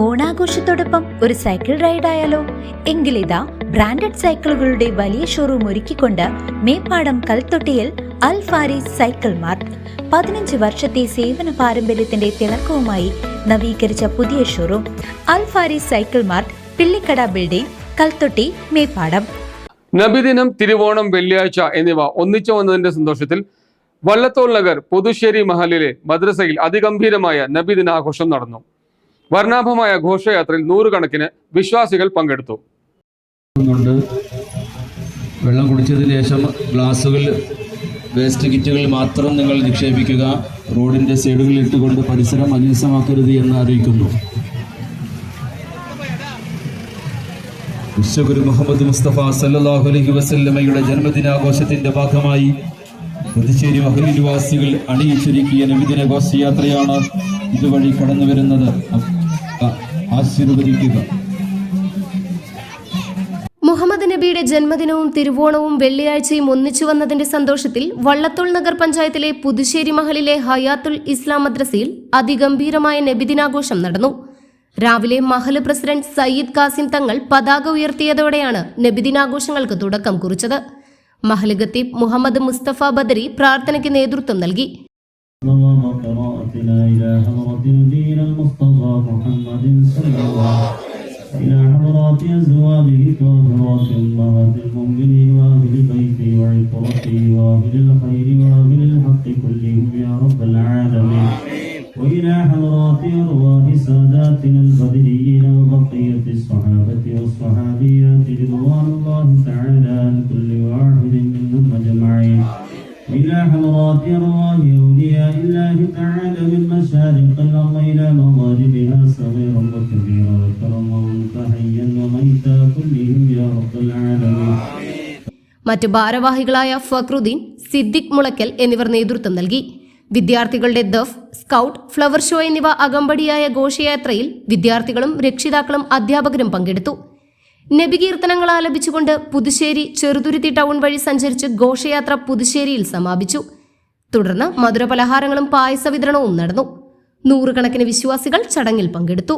ഓണാഘോഷത്തോടൊപ്പം ഒരു cycle ride ആയാലോ? എങ്കിലിതാ branded സൈക്കിളുകളുടെ വലിയ ഷോറൂം ഒരുക്കിക്കൊണ്ട് മേപ്പാടം കൽത്തൊട്ടിയിൽ അൽ സൈക്കിൾ മാർട്ട്. പതിനഞ്ച് വർഷത്തെ സേവന പാരമ്പര്യത്തിന്റെ തിളക്കവുമായി നവീകരിച്ച പുതിയ showroom Al cycle mart Pillikkada building Kalthotti Meppadam. Nabidinam Thiruvonam വെള്ളിയാഴ്ച എന്നിവ ഒന്നിച്ചു വന്നതിന്റെ സന്തോഷത്തിൽ വള്ളത്തോൾ നഗർ പുതുശ്ശേരി മഹലിലെ മദ്രസയിൽ അതിഗംഭീരമായ നബിദിനാഘോഷം നടന്നു. വർണാഭമായ ഘോഷയാത്രയിൽ നൂറുകണക്കിന് വിശ്വാസികൾ പങ്കെടുത്തു. വെള്ളം കുടിച്ചതിന് ശേഷം ഗ്ലാസുകൾ വേസ്റ്റ് കിറ്റുകൾ മാത്രം നിങ്ങൾ നിക്ഷേപിക്കുക. റോഡിന്റെ സൈഡുകളിൽ ഇട്ടുകൊണ്ട് പരിസരം അനിസമാക്കരുത് എന്ന് അറിയിക്കുന്നു. വിശ്വഗുരു മുഹമ്മദ് മുസ്തഫ സല്ലാഹു അലഹി വസല്ലമ്മയുടെ ജന്മദിനാഘോഷത്തിന്റെ ഭാഗമായി പുതുച്ചേരി മഹൽ നിവാസികൾ അണിയിച്ചൊരുക്കിയ നബിദിന ഘോഷയാത്രയാണ് ഇതുവഴി കടന്നു വരുന്നത് ആശീർവദിക്കുക. മുഹമ്മദ് നബിയുടെ ജന്മദിനവും തിരുവോണവും വെള്ളിയാഴ്ചയും ഒന്നിച്ചു വന്നതിന്റെ സന്തോഷത്തിൽ വള്ളത്തോൾ നഗർ പഞ്ചായത്തിലെ പുതുശ്ശേരി മഹലിലെ ഹയാത്തുൽ ഇസ്ലാം മദ്രസയിൽ അതിഗംഭീരമായ നബിദിനാഘോഷം നടന്നു. രാവിലെ മഹൽ പ്രസിഡന്റ് സയ്യിദ് കാസിം തങ്ങൾ പതാക ഉയർത്തിയതോടെയാണ് നബിദിനാഘോഷങ്ങൾക്ക് തുടക്കം കുറിച്ചത്. മഹൽ ഖത്തീബ് മുഹമ്മദ് മുസ്തഫ ബദരി പ്രാർത്ഥനയ്ക്ക് നേതൃത്വം നൽകി. قراءتنا إلى حضرة نبينا المصطفى محمد صلى الله إلى حضرات أزواجه طاهرات أمهات المؤمنين وأهل بيته وعطرته وأهل الخير وأهل الحق كلهم يا رب العالمين. وإلى حضرات أرواح ساداتنا البدريين وبقية الصحابة والصحابيات رضوان إلى حضرات أرواح أولياء الله تعالى من مشارق الأرض إلى مغاربها صغيرا وكبيرا وكرما ومنتهيا وميتا كلهم يا رب العالمين മറ്റു ഭാരവാഹികളായ ഫക്രുദ്ദീൻ സിദ്ദിഖ് മുളയ്ക്കൽ എന്നിവർ നേതൃത്വം നൽകി വിദ്യാർത്ഥികളുടെ ദഫ് സ്കൗട്ട് ഫ്ലവർ ഷോ എന്നിവ അകമ്പടിയായ ഘോഷയാത്രയിൽ വിദ്യാർത്ഥികളും രക്ഷിതാക്കളും അധ്യാപകരും പങ്കെടുത്തു നബികീർത്തനങ്ങൾ ആലപിച്ചുകൊണ്ട് പുതുശ്ശേരി ചെറുതുരുത്തി ടൗൺ വഴി സഞ്ചരിച്ച് ഘോഷയാത്ര പുതുശ്ശേരിയിൽ സമാപിച്ചു. തുടർന്ന് മധുരപലഹാരങ്ങളും പായസ വിതരണവും നടന്നു. നൂറുകണക്കിന് വിശ്വാസികൾ ചടങ്ങിൽ പങ്കെടുത്തു.